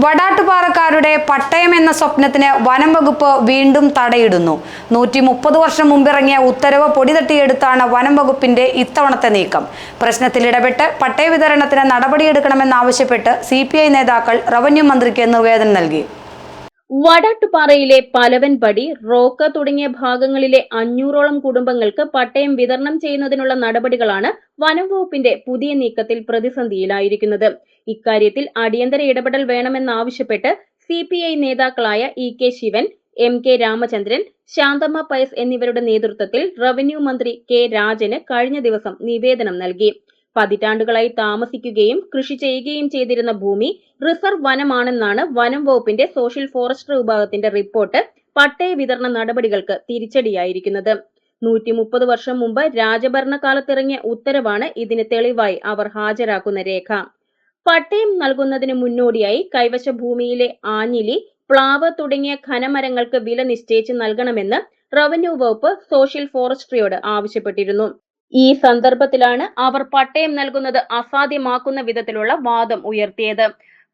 വടാട്ടുപാറക്കാരുടെ പട്ടയം എന്ന സ്വപ്നത്തിന് വനം വകുപ്പ് വീണ്ടും തടയിടുന്നു. നൂറ്റി മുപ്പത് വർഷം മുമ്പിറങ്ങിയ ഉത്തരവ് പൊടി തട്ടിയെടുത്താണ് വനം വകുപ്പിന്റെ ഇത്തവണത്തെ നീക്കം. പ്രശ്നത്തിൽ ഇടപെട്ട് പട്ടയ വിതരണത്തിന് നടപടിയെടുക്കണമെന്നാവശ്യപ്പെട്ട് സി നേതാക്കൾ റവന്യൂ മന്ത്രിക്ക് നിവേദനം നൽകി. വടാട്ടുപാറയിലെ പലവൻപടി റോക്ക് തുടങ്ങിയ ഭാഗങ്ങളിലെ അഞ്ഞൂറോളം കുടുംബങ്ങൾക്ക് പട്ടയം വിതരണം ചെയ്യുന്നതിനുള്ള നടപടികളാണ് വനംവകുപ്പിന്റെ പുതിയ നീക്കത്തിൽ പ്രതിസന്ധിയിലായിരിക്കുന്നത്. ഇക്കാര്യത്തിൽ അടിയന്തര ഇടപെടൽ വേണമെന്നാവശ്യപ്പെട്ട് സി പി ഐ നേതാക്കളായ E K Sivan M K Ramachandran Shanthamma Pius എന്നിവരുടെ നേതൃത്വത്തിൽ റവന്യൂ മന്ത്രി കെ രാജന് കഴിഞ്ഞ ദിവസം നിവേദനം നൽകി. പതിറ്റാണ്ടുകളായി താമസിക്കുകയും കൃഷി ചെയ്യുകയും ചെയ്തിരുന്ന ഭൂമി റിസർവ് വനമാണെന്നാണ് വനം വകുപ്പിന്റെ സോഷ്യൽ ഫോറസ്റ്റ് വിഭാഗത്തിന്റെ റിപ്പോർട്ട് പട്ടയ വിതരണ നടപടികൾക്ക് തിരിച്ചടിയായിരിക്കുന്നത്. നൂറ്റി മുപ്പത് വർഷം മുമ്പ് രാജഭരണകാലത്തിറങ്ങിയ ഉത്തരവാണ് ഇതിന് തെളിവായി അവർ ഹാജരാക്കുന്ന രേഖ. പട്ടയം നൽകുന്നതിന് മുന്നോടിയായി കൈവശ ഭൂമിയിലെ ആഞ്ഞിലി പ്ലാവ് തുടങ്ങിയ ഖനമരങ്ങൾക്ക് വില നിശ്ചയിച്ച് നൽകണമെന്ന് റവന്യൂ വകുപ്പ് സോഷ്യൽ ഫോറസ്ട്രിയോട് ആവശ്യപ്പെട്ടിരുന്നു. ഈ സന്ദർഭത്തിലാണ് അവർ പട്ടയം നൽകുന്നത് അസാധ്യമാക്കുന്ന വിധത്തിലുള്ള വാദം ഉയർത്തിയത്.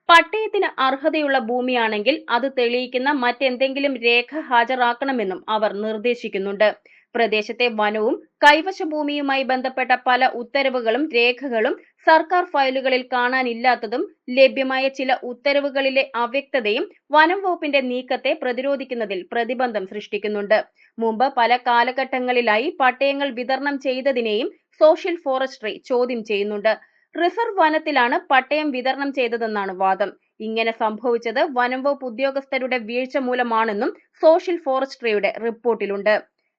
പട്ടയത്തിന് അർഹതയുള്ള ഭൂമിയാണെങ്കിൽ അത് തെളിയിക്കുന്ന മറ്റെന്തെങ്കിലും രേഖ ഹാജരാക്കണമെന്നും അവർ നിർദ്ദേശിക്കുന്നുണ്ട്. പ്രദേശത്തെ വനവും കൈവശ ഭൂമിയുമായി ബന്ധപ്പെട്ട പല ഉത്തരവുകളും രേഖകളും സർക്കാർ ഫയലുകളിൽ കാണാനില്ലാത്തതും ലഭ്യമായ ചില ഉത്തരവുകളിലെ അവ്യക്തതയും വനം വകുപ്പിന്റെ നീക്കത്തെ പ്രതിരോധിക്കുന്നതിൽ പ്രതിബന്ധം സൃഷ്ടിക്കുന്നുണ്ട്. മുമ്പ് പല കാലഘട്ടങ്ങളിലായി പട്ടയങ്ങൾ വിതരണം ചെയ്തതിനെയും സോഷ്യൽ ഫോറസ്ട്രി ചോദ്യം ചെയ്യുന്നുണ്ട്. റിസർവ് വനത്തിലാണ് പട്ടയം വിതരണം ചെയ്തതെന്നാണ് വാദം. ഇങ്ങനെ സംഭവിച്ചത് വനം വകുപ്പ് ഉദ്യോഗസ്ഥരുടെ വീഴ്ച മൂലമാണെന്നും സോഷ്യൽ ഫോറസ്ട്രിയുടെ റിപ്പോർട്ടിലുണ്ട്.